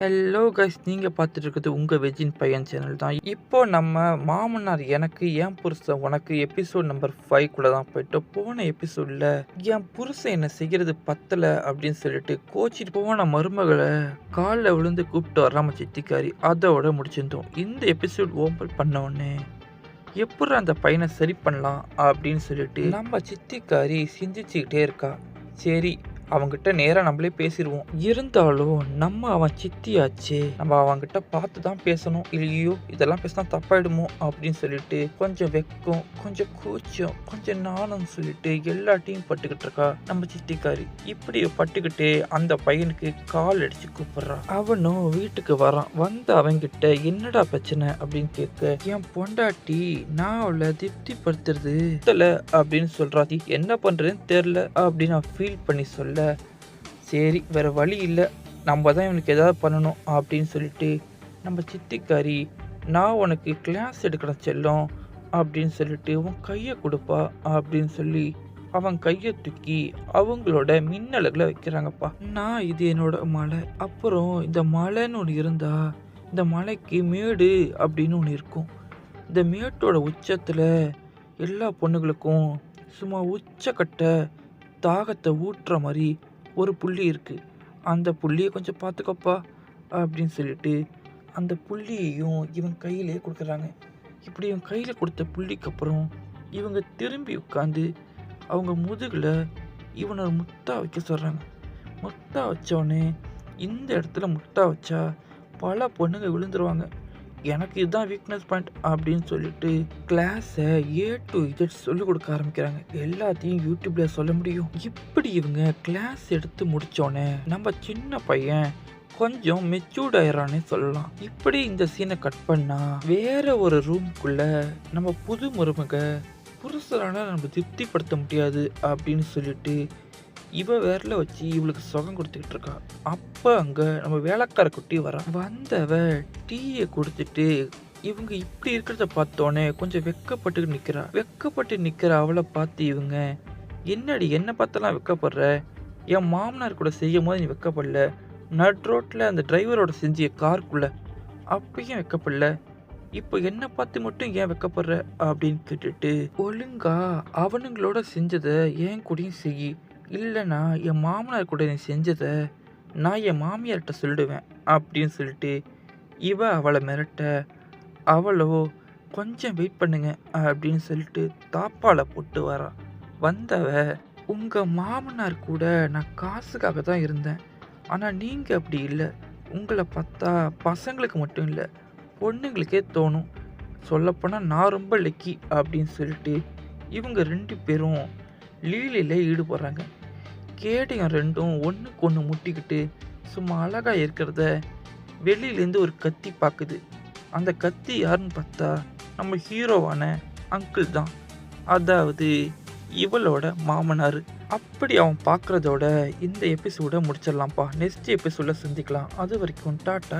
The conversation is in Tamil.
ஹலோ கைஸ் நீங்கள் பார்த்துட்டு இருக்கிறது உங்கள் வெஜின் பையன் சேனல் தான். இப்போ நம்ம மாமனார் எனக்கு என் புருஷன் உனக்கு எபிசோட் நம்பர் ஃபைவ்க்குள்ளே தான் போயிட்டோம் போன எபிசோடில் என் புருஷன் என்ன செய்கிறது பத்தலை அப்படின்னு சொல்லிட்டு கோச்சிட்டு போன மருமகளை காலில் விழுந்து கூப்பிட்டு வராம சித்திக்காரி. அதோட முடிச்சிருந்தோம். இந்த எபிசோட் ஓம்பல் பண்ண உடனே எப்படி அந்த பையனை சரி பண்ணலாம் அப்படின்னு சொல்லிட்டு நம்ம சித்திக்காரி சிந்திச்சுக்கிட்டே இருக்கா. சரி அவங்கிட்ட நேராக நம்மளே பேசிடுவோம் இருந்தாலும் நம்ம அவன் சித்தியாச்சு நம்ம அவன்கிட்ட பார்த்து தான் பேசணும். இல்லையோ இதெல்லாம் பேசினா தப்பாயிடுமோ அப்படின்னு சொல்லிட்டு கொஞ்சம் வெக்கம் கொஞ்சம் கூச்சம் கொஞ்சம் நாணம் சொல்லிட்டு எல்லாத்தையும் பட்டுக்கிட்டு இருக்கா நம்ம சித்திக்காரி. இப்படி பட்டுக்கிட்டே அந்த பையனுக்கு கால் அடிச்சு கூப்பிடுறான் அவனும் வீட்டுக்கு வரான். வந்து அவன்கிட்ட என்னடா பிரச்சனை? அப்படின்னு கேட்க என் பொண்டாட்டி நான் அவளை திருப்திப்படுத்துறது. தெரியல அப்படின்னு சொல்றா. என்ன பண்றதுன்னு தெரியல அப்படின்னு நான் ஃபீல் பண்ணி சொல்ல சரி வேறு வழி இல்லை. நம்ம தான் இவனுக்கு ஏதாவது பண்ணணும் அப்படின்னு சொல்லிட்டு நம்ம சித்திக்காரி நான் உனக்கு கிளாஸ் எடுக்கிறேன் செல்லம் அப்படின்னு சொல்லிட்டு உன் கையை கொடுப்பா அப்படின்னு சொல்லி அவன் கையை தூக்கி அவங்களோட மின்னலகளை வைக்கிறாங்கப்பா. நான் இது என்னோட மலை. அப்புறம் இந்த மலைன்னு ஒன்று இருந்தா இந்த மலைக்கு மேடு அப்படின்னு ஒன்று இருக்கும். இந்த மேட்டோட உச்சத்தில் எல்லா பொண்ணுங்களுக்கும் சும்மா உச்சக்கட்ட தாகத்தை ஊட்டுற மாதிரி ஒரு புள்ளி இருக்குது அந்த புள்ளியை கொஞ்சம் பார்த்துக்கப்பா அப்படின்னு சொல்லிட்டு அந்த புள்ளியையும் இவன் கையிலே கொடுக்குறாங்க. இப்படி இவன் கையில் கொடுத்த புள்ளிக்கு அப்புறம் இவங்க திரும்பி உட்காந்து அவங்க முதுகில் இவனை முத்தா வைக்க சொல்கிறாங்க முத்தா வச்சோடனே இந்த இடத்துல முத்தா வச்சா பல பொண்ணுங்க விழுந்துருவாங்க. எனக்கு இதுதான் வீக்னஸ் பாயிண்ட் அப்படின்னு சொல்லிட்டு கிளாஸை ஏ டு இஜெட் சொல்லிக் கொடுக்க ஆரம்பிக்கிறாங்க. எல்லாத்தையும் யூடியூப்ல சொல்ல முடியும். இப்படி இவங்க கிளாஸ் எடுத்து முடிச்சோடனே நம்ம சின்ன பையன் கொஞ்சம் மெச்சூர்ட் ஆயிரானே சொல்லலாம். இப்படி இந்த சீனை கட் பண்ணா வேற ஒரு ரூம்குள்ள நம்ம புது மருமக புருஷரான நம்ம திருப்திப்படுத்த முடியாது அப்படின்னு சொல்லிட்டு இவன் விரல வச்சு இவளுக்கு சுகம் கொடுத்துக்கிட்டு இருக்கா. அப்ப அங்க நம்ம வேலைக்கார குட்டி வரான் வந்தவ டீயை கொடுத்துட்டு இவங்க இப்படி இருக்கிறத பார்த்தோன்னே கொஞ்சம் வெக்கப்பட்டு நிக்கிறா. வெக்கப்பட்டு நிக்கிற அவளை பார்த்து இவங்க என்னடி என்ன பார்த்தெல்லாம் வெக்கப்படுற? என் மாமனார் கூட செய்யும் போது நீ வெக்கப்படல. நட் ரோட்ல அந்த டிரைவரோட செஞ்சிய காருக்குள்ள அப்பயும் வெக்கப்படல. இப்போ என்ன பார்த்து மட்டும் ஏன் வெக்கப்படுற? அப்படின்னு கேட்டுட்டு ஒழுங்கா அவனுங்களோட செஞ்சதை ஏன் கூடயும் செய். இல்லைனா என் மாமனார் கூட நீ செஞ்சதை நான் என் மாமியார்கிட்ட சொல்லிடுவேன் அப்படின்னு சொல்லிட்டு இவ அவளை மிரட்ட அவளோ கொஞ்சம் வெயிட் பண்ணுங்க அப்படின்னு சொல்லிட்டு தாப்பால போட்டு வரான் வந்தவ உங்கள் மாமனார் கூட நான் காசுக்காக தான் இருந்தேன். ஆனால் நீங்கள் அப்படி இல்லை. உங்களை பார்த்தா பசங்களுக்கு மட்டும் இல்லை பொண்ணுங்களுக்கே தோணும். சொல்லப்போனால் நான் ரொம்ப லக்கி அப்படின்னு சொல்லிட்டு இவங்க ரெண்டு பேரும் லீலையில் ஈடுபடுறாங்க. கேடயம் ரெண்டும் ஒன்றுக்கு ஒன்று முட்டிக்கிட்டு சும்மா அழகாக இருக்கிறத வெளியிலேருந்து ஒரு கத்தி பார்க்குது அந்த கத்தி யாருன்னு பார்த்தா நம்ம ஹீரோவான அங்கிள் தான். அதாவது இவளோட மாமனார். அப்படி அவன் பார்க்குறதோட இந்த எபிசோடை முடிச்சிடலாம்ப்பா. நெக்ஸ்ட் எபிசோட சந்திக்கலாம். அது வரைக்கும் டாட்டா